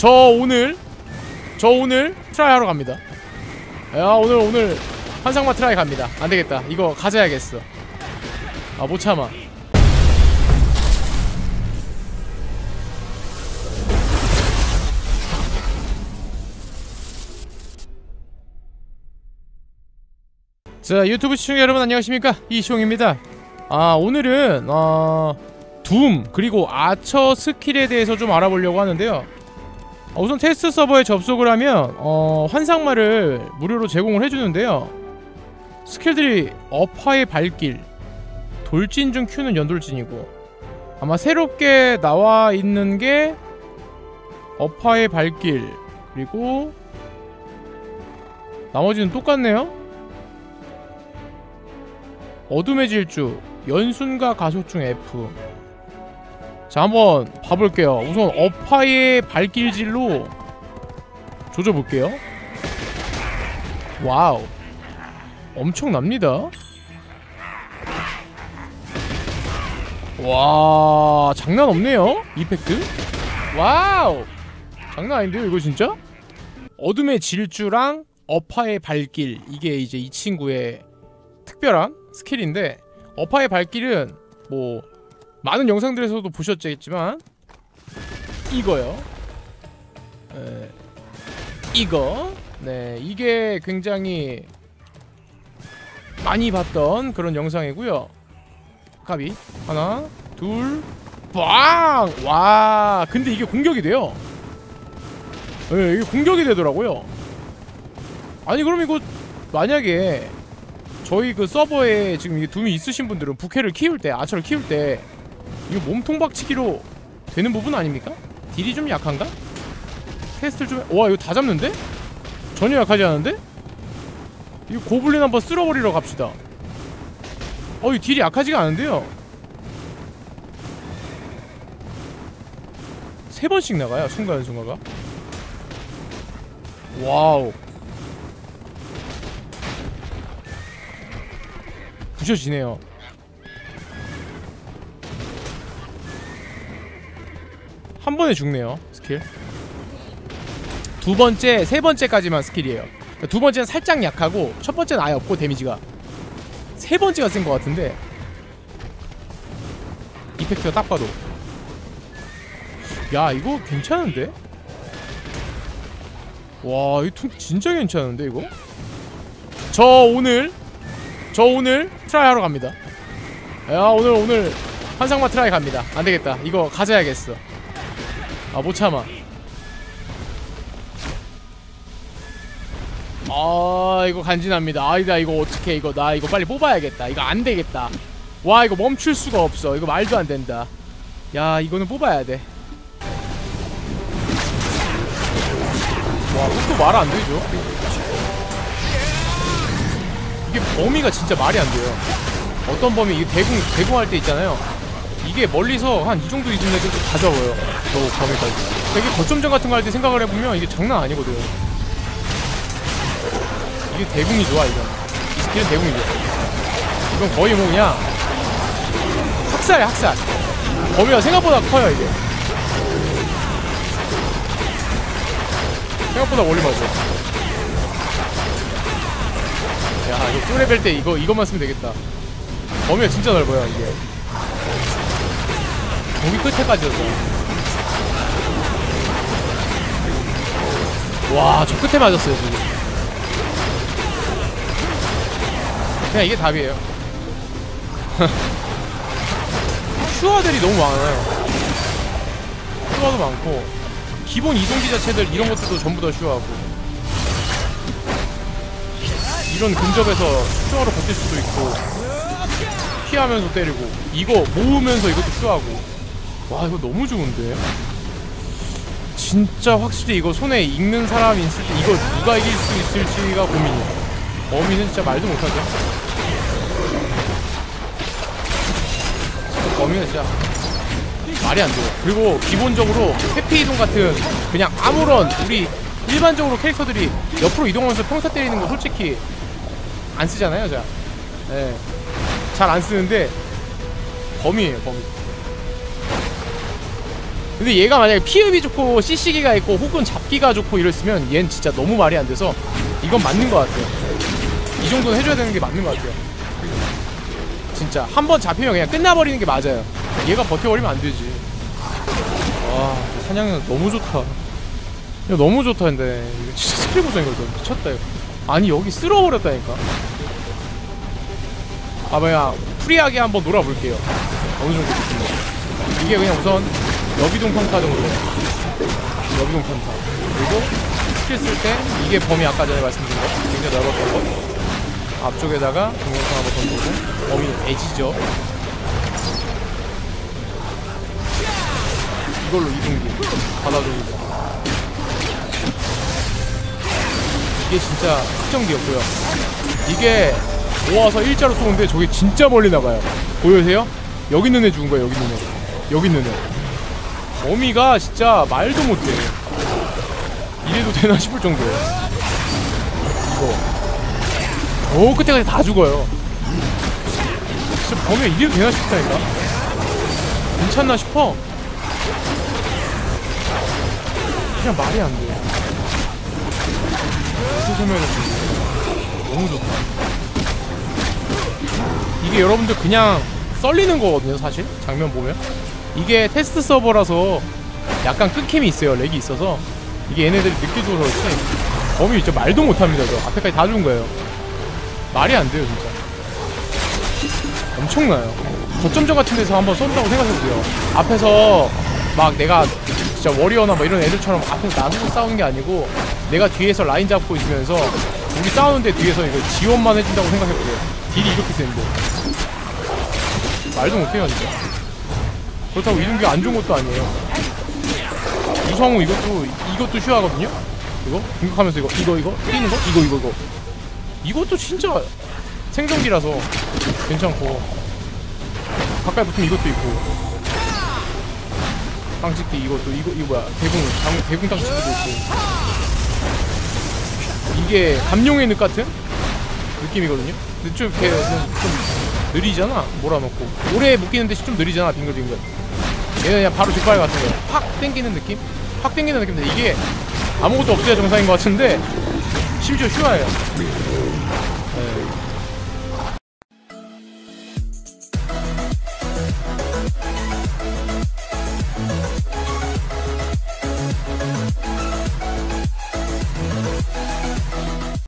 저 오늘 저 오늘 트라이 하러 갑니다. 야 오늘 오늘 환상마 트라이 갑니다. 안되겠다. 이거 가져야겠어. 아 못참아. 자 유튜브 시청자 여러분 안녕하십니까? 이시용입니다. 아 오늘은 어... 둠 그리고 아처 스킬에 대해서 좀 알아보려고 하는데요. 어, 우선 테스트 서버에 접속을 하면 어, 환상마를 무료로 제공을 해주는데요. 스킬들이 어파의 발길 돌진 중 Q는 연돌진이고 아마 새롭게 나와 있는 게 어파의 발길 그리고 나머지는 똑같네요. 어둠의 질주 연순과 가속 중 F 자 한번 봐볼게요. 우선 어파의 발길질로 조져볼게요. 와우. 엄청납니다. 와 장난 없네요 이펙트. 와우. 장난 아닌데요 이거 진짜? 어둠의 질주랑 어파의 발길. 이게 이제 이 친구의 특별한 스킬인데 어파의 발길은 뭐 많은 영상들에서도 보셨겠지만 이거요. 에, 이거 네 이게 굉장히 많이 봤던 그런 영상이고요. 가비 하나 둘 빵 와 근데 이게 공격이 돼요. 네, 이게 공격이 되더라고요. 아니 그럼 이거 만약에 저희 그 서버에 지금 이게 둠이 있으신 분들은 부캐를 키울 때 아처를 키울 때 이거 몸통 박치기로 되는 부분 아닙니까? 딜이 좀 약한가? 테스트를 좀... 와 이거 다 잡는데? 전혀 약하지 않은데? 이거 고블린 한번 쓸어버리러 갑시다 어, 이 딜이 약하지가 않은데요? 세 번씩 나가요, 순간순간가 와우 부셔지네요 한 번에 죽네요 스킬. 두 번째, 세 번째까지만 스킬이에요. 그러니까 두 번째는 살짝 약하고 첫 번째는 아예 없고 데미지가. 세 번째가 센 것 같은데. 이펙트가 딱 봐도. 야 이거 괜찮은데? 와 이거 진짜 괜찮은데 이거? 저 오늘 저 오늘 트라이 하러 갑니다. 야 오늘 오늘 환상마 트라이 갑니다. 안되겠다. 이거 가져야겠어 아 못참아. 아 이거 간지납니다. 아니다 이거 어떻게 이거. 나 이거 빨리 뽑아야겠다. 이거 안되겠다. 와 이거 멈출 수가 없어. 이거 말도 안된다. 야 이거는 뽑아야 돼와 속도 말 안되죠? 이게 범위가 진짜 말이 안돼요. 어떤 범위? 이게 대궁 대궁할 때 있잖아요 이게 멀리서 한 이 정도 애들도 다 잡아요. 저 범위까지. 되게 거점전 같은 거 할 때 생각을 해보면 이게 장난 아니거든. 이게 대궁이 좋아 이건. 이 스킬은 대궁이 좋아. 이건 거의 뭐 그냥 학살이야 학살. 범위가 생각보다 커요 이게. 생각보다 멀리 맞아. 야 이거 쫄레벨 때 이거 이것만 쓰면 되겠다. 범위가 진짜 넓어요 이게 거기 끝에까지였어. 와저 끝에 맞았어요 지금. 그냥 이게 답이에요. 슈어들이 너무 많아요. 슈어도 많고. 기본 이동기 자체들 이런 것들도 전부 다 슈어하고. 이런 근접에서 슈어로 버틸 수도 있고. 피하면서 때리고. 이거 모으면서 이것도 슈어하고 와 이거 너무 좋은데? 진짜 확실히 이거 손에 익는 사람이 있을 때 이거 누가 이길 수 있을지가 고민이야. 범위는 진짜 말도 못하죠. 진짜 범위는 진짜 말이 안 돼요. 그리고 기본적으로 회피 이동 같은 그냥 아무런 우리 일반적으로 캐릭터들이 옆으로 이동하면서 평타 때리는 거 솔직히 안 쓰잖아요 자. 예. 잘안 쓰는데 범위에요 범위 근데 얘가 만약에 피흡이 좋고 CC기가 있고 혹은 잡기가 좋고 이랬으면 얘는 진짜 너무 말이 안 돼서 이건 맞는 것 같아요. 이 정도는 해줘야 되는 게 맞는 것 같아요. 진짜 한 번 잡히면 그냥 끝나버리는 게 맞아요. 얘가 버텨버리면 안 되지. 와 사냥은 너무 좋다. 이거 너무 좋다 근데. 이거 진짜 스킬 구성인 거죠. 미쳤다 이거. 아니 여기 쓸어버렸다니까. 아 뭐야 프리하게 한번 놀아볼게요. 어느 정도 좋습니다. 이게 그냥 우선 여비동 평타 정도. 여비동 평타. 그리고 스킬 쓸 때 이게 범위 아까 전에 말씀드린 거. 굉장히 넓었던 거. 앞쪽에다가 동영상 한번 던지고 범위 애지죠. 이걸로 이동기. 받아주고. 이게 진짜 특정기였고요. 이게 모아서 일자로 쏘는데 저게 진짜 멀리 나가요. 보여세요? 여기 애 죽은 거야 여기 애 여기 있는 애 어미가 진짜 말도 못해. 이래도 되나 싶을 정도예요. 이거. 오 끝에까지 다 죽어요. 진짜 범위가 이래도 되나 싶다니까? 괜찮나 싶어? 그냥 말이 안돼. 설명해야 될지 너무 좋다. 이게 여러분들 그냥 썰리는 거거든요 사실. 장면 보면 이게 테스트 서버라서 약간 끊김이 있어요 렉이 있어서. 이게 얘네들이 늦게 줘서 그렇지. 범위 진짜 말도 못합니다 저. 앞에까지 다 죽은 거예요. 말이 안 돼요 진짜. 엄청나요. 거점전 같은 데서 한번 쏜다고 생각해보세요. 앞에서 막 내가 진짜 워리어나 뭐 이런 애들처럼 앞에서 나서서 싸우는 게 아니고 내가 뒤에서 라인 잡고 있으면서 우리 싸우는데 뒤에서 이거 지원만 해준다고 생각해보세요. 딜이 이렇게 세는데. 말도 못해요 진짜 그렇다고 이동기 안 좋은 것도 아니에요. 유성우 이것도 이것도 쉬워하거든요? 이거? 공격하면서 이거 이거 이거? 뛰는 거? 이거 이거 이거. 이것도 진짜 생존기라서 괜찮고. 가까이 붙으면 이것도 있고. 땅찍기 이것도 이거 이거 뭐야. 대궁 당, 대궁 땅찍기도 있고. 이게 감룡의 늪 같은 느낌이거든요? 근데 좀 이렇게 좀, 좀 느리잖아 몰아놓고. 오래 묶이는데 좀 느리잖아 빙글빙글 얘는 그냥 바로 뒷발 같은 거팍 땡기는 느낌? 확 땡기는 느낌인데 이게 아무것도 없어야 정상인 것 같은데 심지어 슈아예요